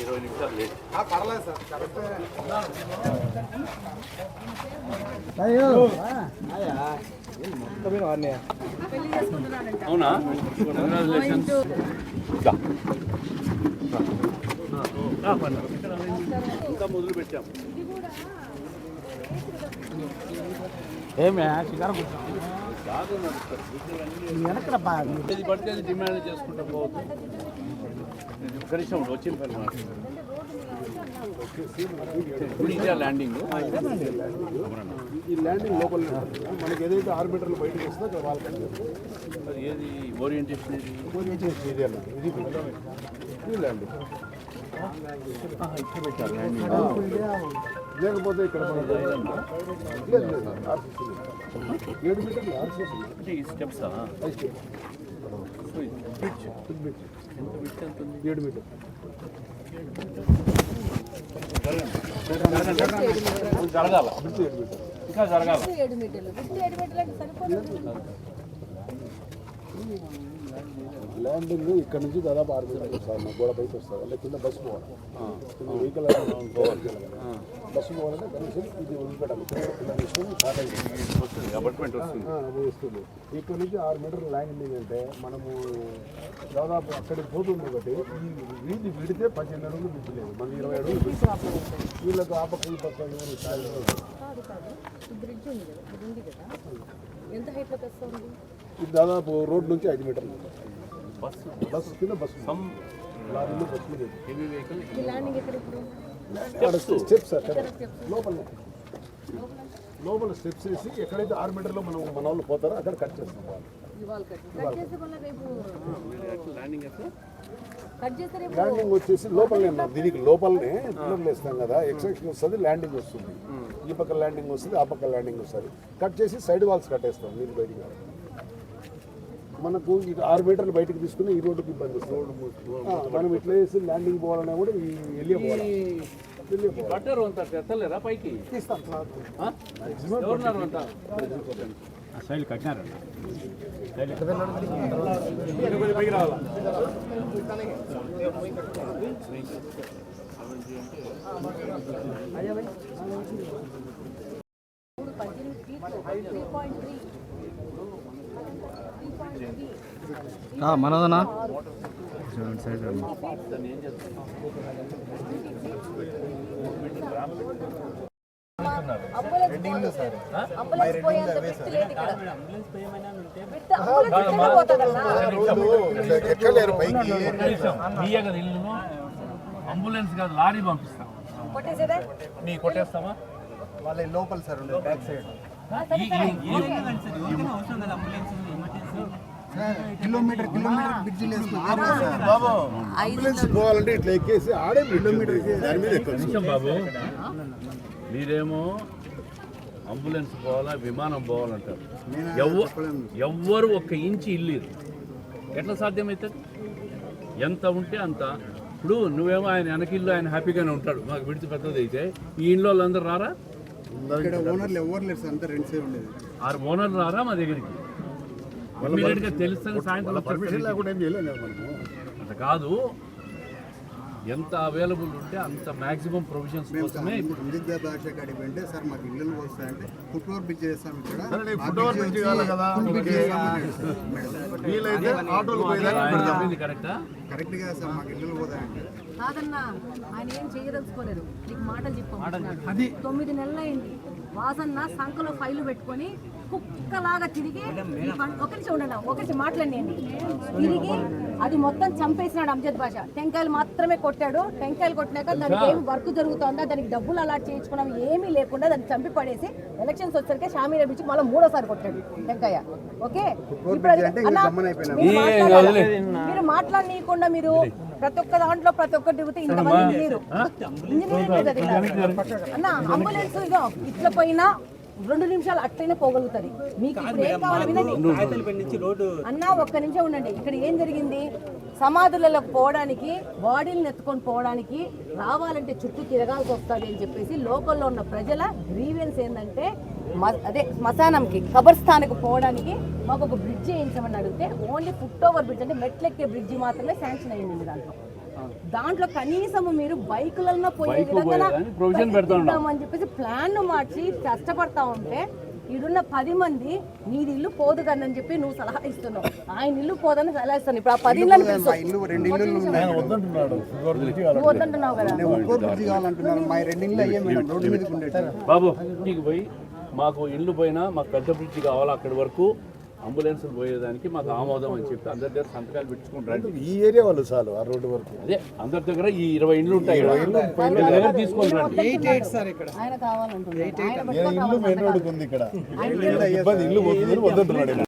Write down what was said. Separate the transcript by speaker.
Speaker 1: ఇరవై నిమిషాలు లేట్
Speaker 2: పర్లేదు. సార్ కరెక్ట్
Speaker 1: అవునా ఇంకా మొదలు పెట్టాము
Speaker 3: ఏమే షికారు వెనకడ
Speaker 1: పడితే డిమాండ్ చేసుకుంటూ పోతుంది కనీసం వచ్చిన పని మాట ల్యాండింగ్.
Speaker 2: ఈ ల్యాండింగ్ లోపల మనకి ఏదైతే ఆరు మీటర్లు బయటకు వస్తుందో వాళ్ళకి
Speaker 1: అది ఏది? ఓరియంటేషన్ ఇది
Speaker 2: ఇది అన్న? ఇది ల్యాండింగ్. ఇక్కడ లేదు, ఆర్సీసీ లేదు. ఏడు మీటర్లు. ఆర్సీసీ ఏడు మీటర్లు.
Speaker 1: జరగాల.
Speaker 2: ఏడు మీటర్లు.
Speaker 1: ఇంకా జరగాల.
Speaker 4: ఏడు మీటర్లు సరిపోతుంది
Speaker 2: ల్యాండింగ్ ఇక్కడ నుంచి దాదాపు ఆరు మీటర్లు వస్తుంది అన్న గోడ పైకి వస్తుంది. అంటే కింద బస్సు పోవాలి. కింద వెహికల్ పోవాలి. బస్సు పోవాలంటే కనీసం ఇది వదిలిపెట్టాలి అయింది
Speaker 1: వస్తుంది అపార్ట్మెంట్ వస్తుంది.
Speaker 2: ఆ, అది వస్తుంది. ఇక్కడ నుంచి ఆరు మీటర్లు ల్యాండింగ్ అంటే మనము దాదాపు అక్కడికి పోతుంది ఒకటి వీధి విడితే పద్దెనిమిది అడుగులు మించలేదు మన ఇరవై అడుగులు. వీళ్ళకి ఆ పక్క ఈ పక్క
Speaker 4: ఎంత హైట్లోకి వస్తుంది?
Speaker 2: ఇది దాదాపు రోడ్ నుంచి ఐదు మీటర్లు.
Speaker 1: బస్సు
Speaker 2: బస్సు కింద బస్సు
Speaker 1: సమ్
Speaker 2: లారీలు
Speaker 4: ఇప్పుడు?
Speaker 2: స్టెప్స్ అక్కడ లోపల. లోపల స్టెప్స్ వేసి ఎక్కడైతే ఆరు మీటర్లో మనం మన వాళ్ళు పోతారో అక్కడ కట్ చేస్తాం
Speaker 1: ల్యాండింగ్ ఎక్కడ?
Speaker 4: కట్ చేస్తే రేపు
Speaker 2: ల్యాండింగ్ వచ్చేసి లోపలనే అన్న. దీనికి లోపలనే పిల్లర్లు వేస్తాం కదా. ఎక్సెక్షన్ వస్తుంది ల్యాండింగ్ వస్తుంది. ఈ పక్క ల్యాండింగ్ వస్తుంది ఆ పక్క ల్యాండింగ్ వస్తుంది. కట్ చేసి సైడ్ వాల్స్ కట్టేస్తాం నీళ్ళు బయటికి. మనకు ఇది ఆరు మీటర్లు బయటికి తీసుకుని ఈ రోడ్డుకి ఇబ్బంది ఆ, మనం ఇట్లా వేసి ల్యాండింగ్ పోవాలన్నా కూడా ఈ వెళ్ళిపోవాలి వెళ్ళిపోవాలి
Speaker 1: కట్టారు అంత పైకి?
Speaker 2: తీస్తాం?
Speaker 1: ఎవరున్నారు
Speaker 3: శైలి కట్టినారు
Speaker 4: మూడు పద్దెనిమిది
Speaker 3: మనదనా
Speaker 4: అంబులెన్స్ అంబులెన్స్ అంబులెన్స్
Speaker 2: ఎక్కలేరు పైకి
Speaker 1: కదా అంబులెన్స్ లారీ పంపిస్తాం నీ కొట్టేస్తామా
Speaker 2: వాళ్ళ లోపల సార్ బ్యాక్ సైడ్
Speaker 1: ఈ- ఈ- ఈ-
Speaker 2: కిలోమీటర్ కిలోమీటర్ బ్రిడ్జ్
Speaker 4: ఐదు
Speaker 2: అంబులెన్స్ పోవాలంటే ఇట్లా ఎక్కేసి ఆడే కిలోమీటర్ దాని మీద ఎక్కొచ్చు
Speaker 1: బాబు మీరేమో అంబులెన్స్ పోవాలా విమానం పోవాలంటారు. ఎవ్వ ఎవ్వరు ఒక్క ఇంచి ఇల్లు ఎట్లా సాధ్యమవుతుంది ఎంత ఉంటే అంత. ఇప్పుడు నువ్వేమో ఆయన వెనకిల్లు ఆయన హ్యాపీగానే ఉంటాడు. మాకు విడిచి పెద్దది అయితే. ఈ ఇంట్లో వాళ్ళందరూ రారా?
Speaker 2: ఇక్కడ ఓనర్లు ఎవరు లేరు సార్. అంతా రెండు సైడ్ ఉండేది.
Speaker 1: ఆరు ఓనర్లు రారా మా దగ్గరికి? ఇమ్మీడియట్గా తెలుస్తుంది సాయంత్రం
Speaker 2: పర్మిషన్ లేకుండా ఏం చేయలేము కదా మనము.
Speaker 1: అంత కాదు. ఎంత అవైలబుల్ ఉంటే అంత మాక్సిమం ప్రొవిజన్స్ కోసమే ఇప్పుడు
Speaker 5: విద్యా భాష కాడికి వెంటే సార్ మాకు ఇల్లు వస్తాయంటే ఫుట్ఓవర్ బ్రిడ్జ్ చేస్తాం ఇక్కడ.
Speaker 2: సరే నీకు ఫుట్ఓవర్ బ్రిడ్జ్ కావాలి కదా వీలైతే ఆటోలు పోయేదాకా
Speaker 1: ఆయన
Speaker 2: పెడదాం.
Speaker 1: చెప్పింది కరెక్టా
Speaker 5: కరెక్ట్గా సార్ మాకు ఇల్లు పోతాయంటే.
Speaker 4: కాదన్నా ఆయన ఏం చేయదలుచుకోలేరు నీకు మాటలు చెప్పాము అది తొమ్మిది నెలలు అయింది వాసన్న సంఖలో ఫైలు పెట్టుకొని కుక్కలాగా తిరిగి ఒక నిమిషం ఉండను ఒక తిరిగి అది మొత్తం చంపేసినాడు అంజద్ భాష టెంకాయలు మాత్రమే కొట్టాడు. టెంకాయలు కొట్టినాక దానికి ఏమి వర్క్ జరుగుతుందా దానికి డబ్బులు అలాట్ చేయించుకున్నాం ఏమీ లేకుండా దాన్ని చంపి పడేసి ఎలక్షన్స్ వచ్చరికి షామీర బిచ్చి మళ్ళీ మూడోసారి కొట్టాడు టెంకాయ. ఓకే? ఇప్పుడు మీరు మాట్లాడనీయకుండా మీరు ప్రతి ఒక్క దాంట్లో ప్రతి ఒక్కటి దిగితే ఇంతమంది ఇంజనీరు ఇంజనీర్ లేదు అది ఇక్కడ. అన్న అంబులెన్స్ ఇగో ఇట్లా పోయినా రెండు నిమిషాలు అట్లయినా పోగలుగుతుంది మీకు ఇప్పుడు ఏం కావాలి అన్న ఒక్క నిమిషం ఉండండి. ఇక్కడ ఏం జరిగింది? సమాధులలోకి పోవడానికి బాడీలను ఎత్తుకొని పోవడానికి రావాలంటే చుట్టూ తిరగాల్సి వస్తుంది అని చెప్పేసి లోకల్లో ఉన్న ప్రజల గ్రీవెన్స్ ఏంటంటే అదే శ్మశానంకి కబర్స్థాన్కి పోవడానికి మాకు ఒక బ్రిడ్జ్ వేయించమని అడిగితే ఓన్లీ ఫుట్ ఓవర్ బ్రిడ్జ్ అంటే మెట్లెక్కే బ్రిడ్జ్ మాత్రమే శాంక్షన్ అయ్యింది దాంట్లో. దాంట్లో కనీసం మీరు బైకులలో పోయే విధంగా. అని చెప్పేసి ప్లాన్ మార్చి కష్టపడతా ఉంటే ఈడున్న పది మంది నీది ఇల్లు పోదు కానీ అని చెప్పి నువ్వు సలహా ఇస్తున్నావు. ఆయన ఇల్లు పోదని సలహా ఇస్తాను ఇప్పుడు ఆ పది ఇళ్ళని పిలుచు.
Speaker 5: మా ఇల్లు రెండు ఇల్లు ఉన్నాయి.
Speaker 2: వద్దంటున్నాడు.
Speaker 4: నువ్వు వద్దంటున్నావు కదా?
Speaker 1: బాబు ఇంటికి పోయి మాకు ఇల్లు పోయినా మాకు పెద్ద బ్రిడ్జ్ కావాలి అక్కడి వరకు? అంబులెన్స్ పోయేదానికి మాకు ఆమోదం అని చెప్పి అందరి దగ్గర సంతకాలు పెట్టుకుంటారు
Speaker 2: ఈ ఏరియా వాళ్ళు చాలు ఆ రోడ్డు వరకు.
Speaker 1: అదే అందరి దగ్గర ఈ ఇరవై ఇండ్లు ఉంటాయి దగ్గర తీసుకొని రండి?
Speaker 2: ఇల్లు మెయిన్ రోడ్డుకు ఉంది ఇక్కడ. ఇబ్బంది ఇల్లు పోతుంది వద్దంటున్నాడు.